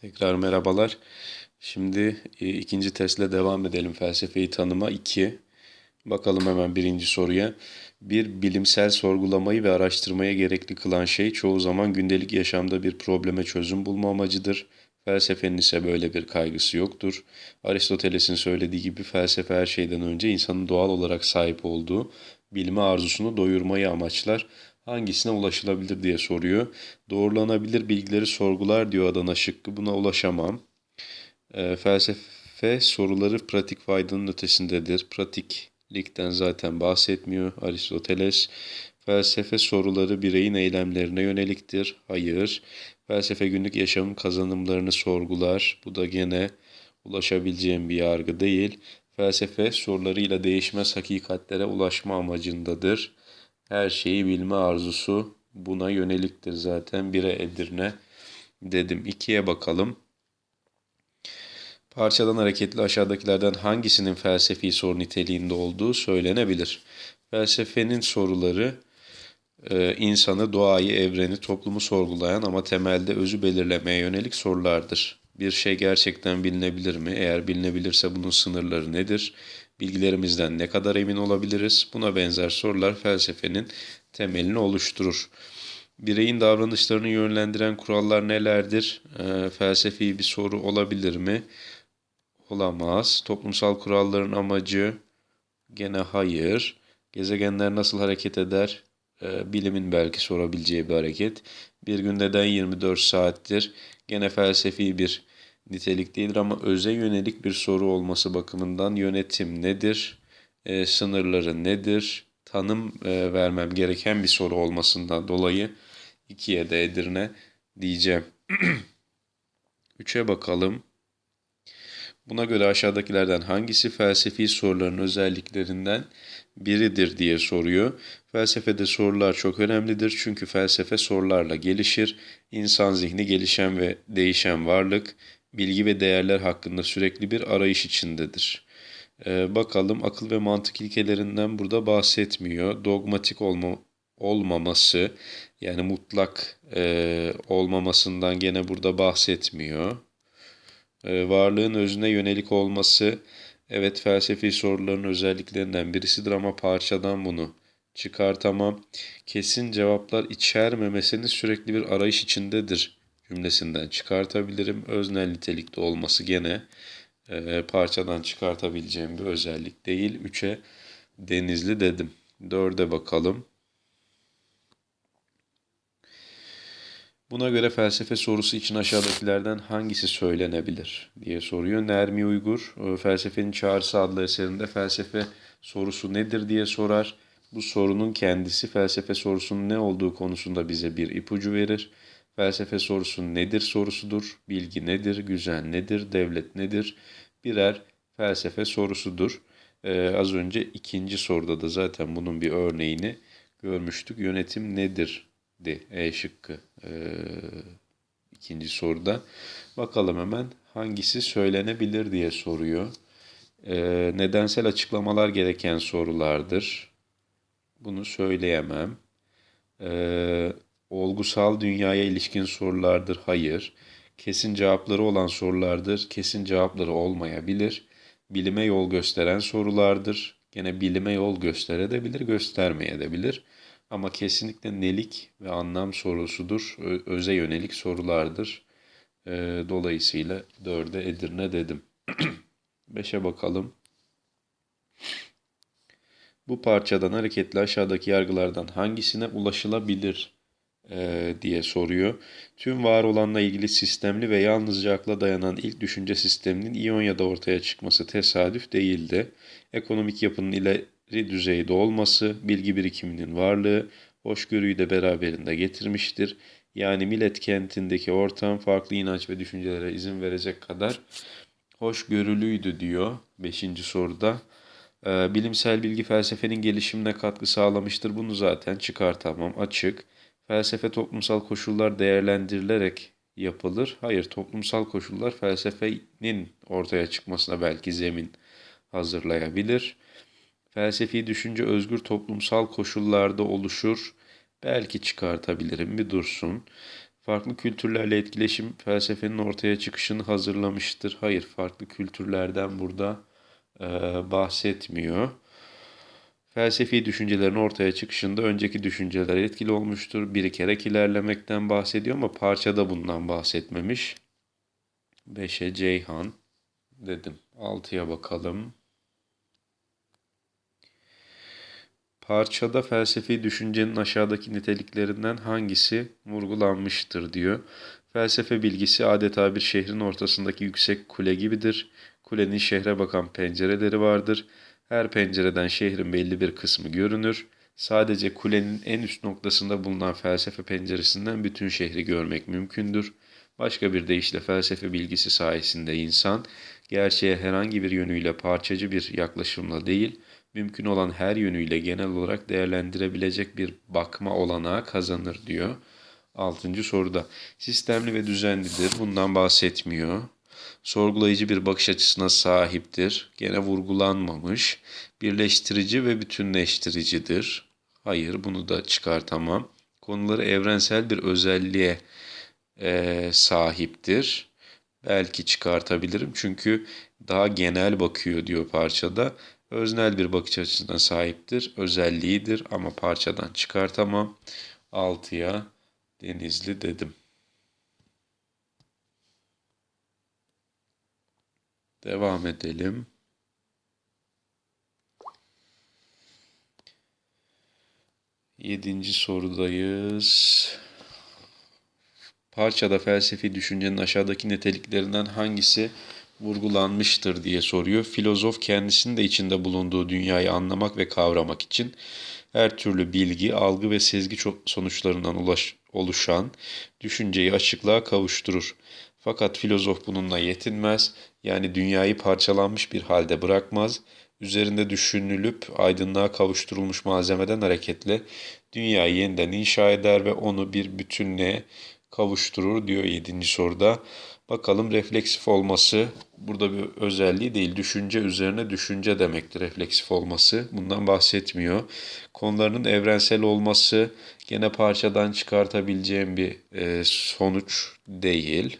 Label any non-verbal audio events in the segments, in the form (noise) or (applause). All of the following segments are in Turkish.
Tekrar merhabalar. Şimdi e, ikinci testle devam edelim. Felsefeyi tanıma 2. Bakalım hemen birinci soruya. Bir bilimsel sorgulamayı ve araştırmaya gerekli kılan şey çoğu zaman gündelik yaşamda bir probleme çözüm bulma amacıdır. Felsefenin ise böyle bir kaygısı yoktur. Aristoteles'in söylediği gibi felsefe her şeyden önce insanın doğal olarak sahip olduğu bilme arzusunu doyurmayı amaçlar. Hangisine ulaşılabilir diye soruyor. Doğrulanabilir bilgileri sorgular diyor Adana şıkkı. Buna ulaşamam. E, felsefe soruları pratik faydanın ötesindedir. Pratiklikten zaten bahsetmiyor Aristoteles. Felsefe soruları bireyin eylemlerine yöneliktir. Hayır. Felsefe günlük yaşamın kazanımlarını sorgular. Bu da gene ulaşabileceğim bir yargı değil. Felsefe sorularıyla değişmez hakikatlere ulaşma amacındadır. Her şeyi bilme arzusu buna yöneliktir zaten. Bire Edirne dedim. İkiye bakalım. Parçadan hareketli aşağıdakilerden hangisinin felsefi soru niteliğinde olduğu söylenebilir. Felsefenin soruları e, insanı, doğayı, evreni, toplumu sorgulayan ama temelde özü belirlemeye yönelik sorulardır. Bir şey gerçekten bilinebilir mi? Eğer bilinebilirse bunun sınırları nedir? Bilgilerimizden ne kadar emin olabiliriz? Buna benzer sorular felsefenin temelini oluşturur. Bireyin davranışlarını yönlendiren kurallar nelerdir? E, felsefi bir soru olabilir mi? Olamaz. Toplumsal kuralların amacı gene hayır. Gezegenler nasıl hareket eder? Ee, bilimin belki sorabileceği bir hareket. Bir gün neden 24 saattir? Gene felsefi bir nitelik değildir ama öze yönelik bir soru olması bakımından yönetim nedir? Ee, sınırları nedir? Tanım e, vermem gereken bir soru olmasından dolayı ikiye de Edirne diyeceğim. (clears throat) Üçe bakalım. Buna göre aşağıdakilerden hangisi felsefi soruların özelliklerinden biridir diye soruyor. Felsefede sorular çok önemlidir çünkü felsefe sorularla gelişir. İnsan zihni gelişen ve değişen varlık, bilgi ve değerler hakkında sürekli bir arayış içindedir. Ee, bakalım akıl ve mantık ilkelerinden burada bahsetmiyor. Dogmatik olma, olmaması yani mutlak e, olmamasından gene burada bahsetmiyor. Ee, varlığın özüne yönelik olması evet felsefi soruların özelliklerinden birisidir ama parçadan bunu çıkartamam. Kesin cevaplar içermemesini sürekli bir arayış içindedir cümlesinden çıkartabilirim. Öznel nitelikte olması gene e, parçadan çıkartabileceğim bir özellik değil. 3'e denizli dedim. 4'e bakalım. Buna göre felsefe sorusu için aşağıdakilerden hangisi söylenebilir diye soruyor. Nermi Uygur e, Felsefenin Çağrısı adlı eserinde felsefe sorusu nedir diye sorar. Bu sorunun kendisi felsefe sorusunun ne olduğu konusunda bize bir ipucu verir. Felsefe sorusu nedir sorusudur. Bilgi nedir, güzel nedir, devlet nedir? Birer felsefe sorusudur. Ee, az önce ikinci soruda da zaten bunun bir örneğini görmüştük. Yönetim nedir di E şıkkı e, ikinci soruda. Bakalım hemen hangisi söylenebilir diye soruyor. E, nedensel açıklamalar gereken sorulardır. Bunu söyleyemem. E, olgusal dünyaya ilişkin sorulardır. Hayır. Kesin cevapları olan sorulardır. Kesin cevapları olmayabilir. Bilime yol gösteren sorulardır. Gene bilime yol gösterebilir, göstermeyebilir. Ama kesinlikle nelik ve anlam sorusudur. Öze yönelik sorulardır. E, dolayısıyla dörde Edirne dedim. (clears throat) Beşe bakalım. Bu parçadan hareketle aşağıdaki yargılardan hangisine ulaşılabilir e, diye soruyor. Tüm var olanla ilgili sistemli ve yalnızca akla dayanan ilk düşünce sisteminin İonya'da ortaya çıkması tesadüf değildi. Ekonomik yapının ile düzeyde olması, bilgi birikiminin varlığı, hoşgörüyü de beraberinde getirmiştir. Yani millet kentindeki ortam farklı inanç ve düşüncelere izin verecek kadar hoşgörülüydü diyor 5. soruda. Ee, bilimsel bilgi felsefenin gelişimine katkı sağlamıştır. Bunu zaten çıkartamam açık. Felsefe toplumsal koşullar değerlendirilerek yapılır. Hayır toplumsal koşullar felsefenin ortaya çıkmasına belki zemin hazırlayabilir. Felsefi düşünce özgür toplumsal koşullarda oluşur. Belki çıkartabilirim bir dursun. Farklı kültürlerle etkileşim felsefenin ortaya çıkışını hazırlamıştır. Hayır, farklı kültürlerden burada e, bahsetmiyor. Felsefi düşüncelerin ortaya çıkışında önceki düşünceler etkili olmuştur. Birikerek ilerlemekten bahsediyor ama parçada bundan bahsetmemiş. 5'e Ceyhan dedim. 6'ya bakalım. Parçada felsefi düşüncenin aşağıdaki niteliklerinden hangisi vurgulanmıştır diyor. Felsefe bilgisi adeta bir şehrin ortasındaki yüksek kule gibidir. Kulenin şehre bakan pencereleri vardır. Her pencereden şehrin belli bir kısmı görünür. Sadece kulenin en üst noktasında bulunan felsefe penceresinden bütün şehri görmek mümkündür. Başka bir deyişle felsefe bilgisi sayesinde insan, gerçeğe herhangi bir yönüyle parçacı bir yaklaşımla değil, mümkün olan her yönüyle genel olarak değerlendirebilecek bir bakma olanağı kazanır diyor. Altıncı soruda sistemli ve düzenlidir. Bundan bahsetmiyor. Sorgulayıcı bir bakış açısına sahiptir. Gene vurgulanmamış. Birleştirici ve bütünleştiricidir. Hayır bunu da çıkartamam. Konuları evrensel bir özelliğe e, sahiptir. Belki çıkartabilirim çünkü daha genel bakıyor diyor parçada. Öznel bir bakış açısına sahiptir. Özelliğidir ama parçadan çıkartamam. 6'ya Denizli dedim. Devam edelim. Yedinci sorudayız. Parçada felsefi düşüncenin aşağıdaki niteliklerinden hangisi vurgulanmıştır diye soruyor. Filozof kendisinin de içinde bulunduğu dünyayı anlamak ve kavramak için her türlü bilgi, algı ve sezgi sonuçlarından ulaş, oluşan düşünceyi açıklığa kavuşturur. Fakat filozof bununla yetinmez, yani dünyayı parçalanmış bir halde bırakmaz, üzerinde düşünülüp aydınlığa kavuşturulmuş malzemeden hareketle dünyayı yeniden inşa eder ve onu bir bütünlüğe kavuşturur diyor 7. soruda. Bakalım refleksif olması burada bir özelliği değil. Düşünce üzerine düşünce demektir refleksif olması. Bundan bahsetmiyor. Konularının evrensel olması gene parçadan çıkartabileceğim bir e, sonuç değil.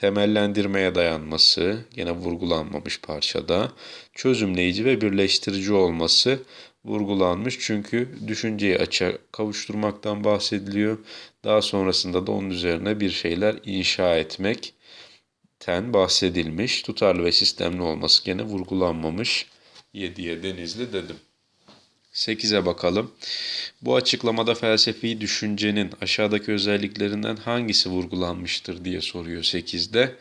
Temellendirmeye dayanması gene vurgulanmamış parçada. Çözümleyici ve birleştirici olması vurgulanmış. Çünkü düşünceyi açığa kavuşturmaktan bahsediliyor. Daha sonrasında da onun üzerine bir şeyler inşa etmekten bahsedilmiş. Tutarlı ve sistemli olması gene vurgulanmamış. 7'ye Denizli dedim. 8'e bakalım. Bu açıklamada felsefi düşüncenin aşağıdaki özelliklerinden hangisi vurgulanmıştır diye soruyor 8'de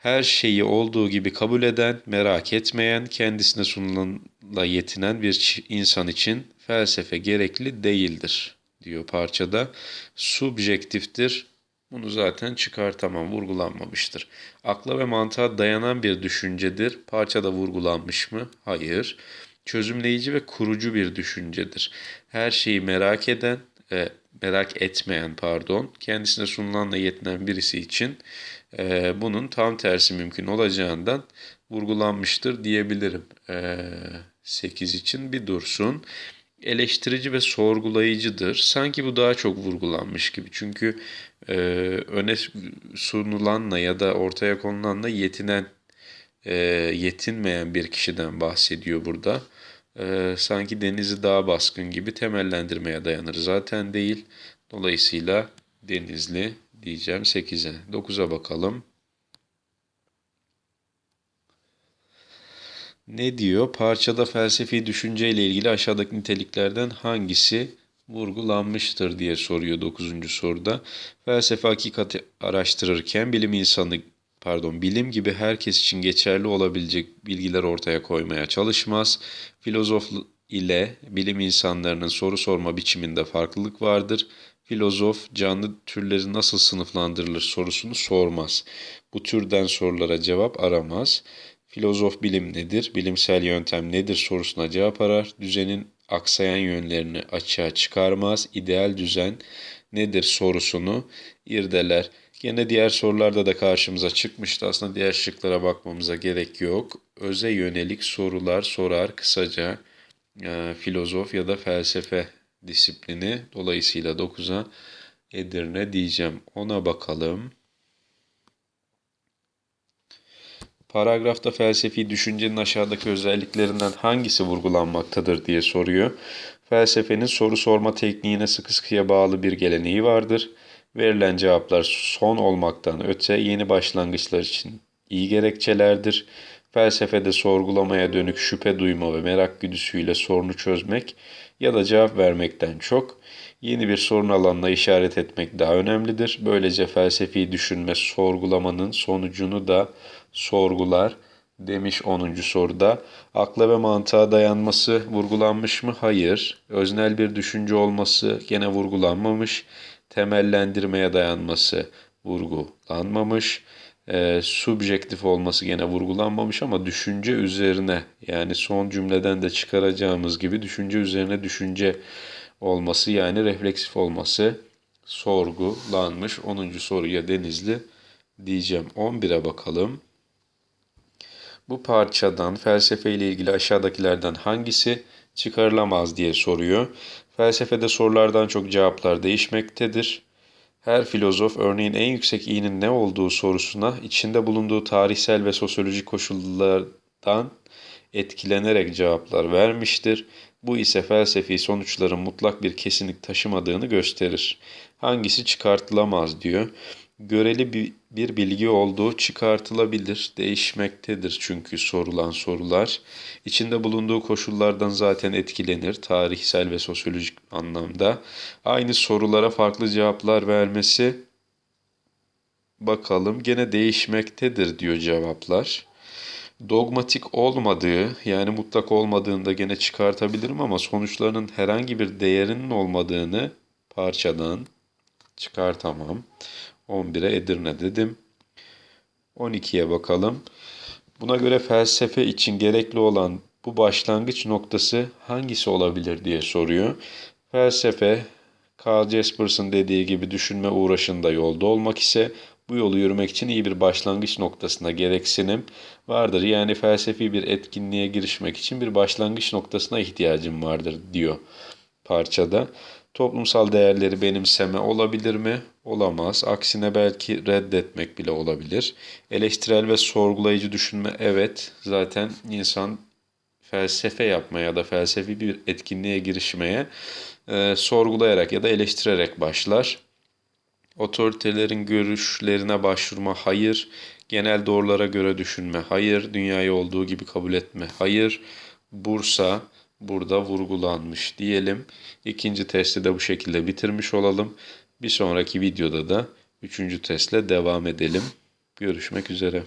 her şeyi olduğu gibi kabul eden, merak etmeyen, kendisine sunulanla yetinen bir insan için felsefe gerekli değildir diyor parçada. Subjektiftir. Bunu zaten çıkartamam, vurgulanmamıştır. Akla ve mantığa dayanan bir düşüncedir. Parçada vurgulanmış mı? Hayır. Çözümleyici ve kurucu bir düşüncedir. Her şeyi merak eden, e, merak etmeyen pardon, kendisine sunulanla yetinen birisi için e, bunun tam tersi mümkün olacağından vurgulanmıştır diyebilirim. E, 8 için bir dursun. Eleştirici ve sorgulayıcıdır. Sanki bu daha çok vurgulanmış gibi. Çünkü e, öne sunulanla ya da ortaya konulanla yetinen, e, yetinmeyen bir kişiden bahsediyor burada. E, sanki denizi daha baskın gibi temellendirmeye dayanır. Zaten değil. Dolayısıyla denizli diyeceğim 8'e. 9'a bakalım. Ne diyor? Parçada felsefi düşünce ile ilgili aşağıdaki niteliklerden hangisi vurgulanmıştır diye soruyor 9. soruda. Felsefe hakikati araştırırken bilim insanı pardon bilim gibi herkes için geçerli olabilecek bilgiler ortaya koymaya çalışmaz. Filozof ile bilim insanlarının soru sorma biçiminde farklılık vardır filozof canlı türleri nasıl sınıflandırılır sorusunu sormaz. Bu türden sorulara cevap aramaz. Filozof bilim nedir, bilimsel yöntem nedir sorusuna cevap arar. Düzenin aksayan yönlerini açığa çıkarmaz. İdeal düzen nedir sorusunu irdeler. Gene diğer sorularda da karşımıza çıkmıştı. Aslında diğer şıklara bakmamıza gerek yok. Öze yönelik sorular sorar kısaca e, filozof ya da felsefe disiplini. Dolayısıyla 9'a Edirne diyeceğim. Ona bakalım. Paragrafta felsefi düşüncenin aşağıdaki özelliklerinden hangisi vurgulanmaktadır diye soruyor. Felsefenin soru sorma tekniğine sıkı sıkıya bağlı bir geleneği vardır. Verilen cevaplar son olmaktan öte yeni başlangıçlar için iyi gerekçelerdir. Felsefede sorgulamaya dönük şüphe duyma ve merak güdüsüyle sorunu çözmek ya da cevap vermekten çok yeni bir sorun alanına işaret etmek daha önemlidir. Böylece felsefi düşünme sorgulamanın sonucunu da sorgular demiş 10. soruda. Akla ve mantığa dayanması vurgulanmış mı? Hayır. Öznel bir düşünce olması gene vurgulanmamış. Temellendirmeye dayanması vurgulanmamış. E, subjektif olması gene vurgulanmamış ama düşünce üzerine yani son cümleden de çıkaracağımız gibi düşünce üzerine düşünce olması yani refleksif olması sorgulanmış. 10. soruya Denizli diyeceğim. 11'e bakalım. Bu parçadan felsefe ile ilgili aşağıdakilerden hangisi çıkarılamaz diye soruyor. Felsefede sorulardan çok cevaplar değişmektedir. Her filozof örneğin en yüksek iyinin ne olduğu sorusuna içinde bulunduğu tarihsel ve sosyolojik koşullardan etkilenerek cevaplar vermiştir. Bu ise felsefi sonuçların mutlak bir kesinlik taşımadığını gösterir. Hangisi çıkartılamaz diyor. Göreli bir, bir bilgi olduğu çıkartılabilir, değişmektedir çünkü sorulan sorular. İçinde bulunduğu koşullardan zaten etkilenir tarihsel ve sosyolojik anlamda. Aynı sorulara farklı cevaplar vermesi bakalım gene değişmektedir diyor cevaplar dogmatik olmadığı yani mutlak olmadığında gene çıkartabilirim ama sonuçlarının herhangi bir değerinin olmadığını parçadan çıkartamam. 11'e Edirne dedim. 12'ye bakalım. Buna göre felsefe için gerekli olan bu başlangıç noktası hangisi olabilir diye soruyor. Felsefe, Carl Jaspers'ın dediği gibi düşünme uğraşında yolda olmak ise bu yolu yürümek için iyi bir başlangıç noktasına gereksinim vardır. Yani felsefi bir etkinliğe girişmek için bir başlangıç noktasına ihtiyacım vardır diyor parçada. Toplumsal değerleri benimseme olabilir mi? Olamaz. Aksine belki reddetmek bile olabilir. Eleştirel ve sorgulayıcı düşünme evet. Zaten insan felsefe yapmaya ya da felsefi bir etkinliğe girişmeye e, sorgulayarak ya da eleştirerek başlar. Otoritelerin görüşlerine başvurma hayır. Genel doğrulara göre düşünme hayır. Dünyayı olduğu gibi kabul etme hayır. Bursa burada vurgulanmış diyelim. İkinci testi de bu şekilde bitirmiş olalım. Bir sonraki videoda da üçüncü testle devam edelim. Görüşmek üzere.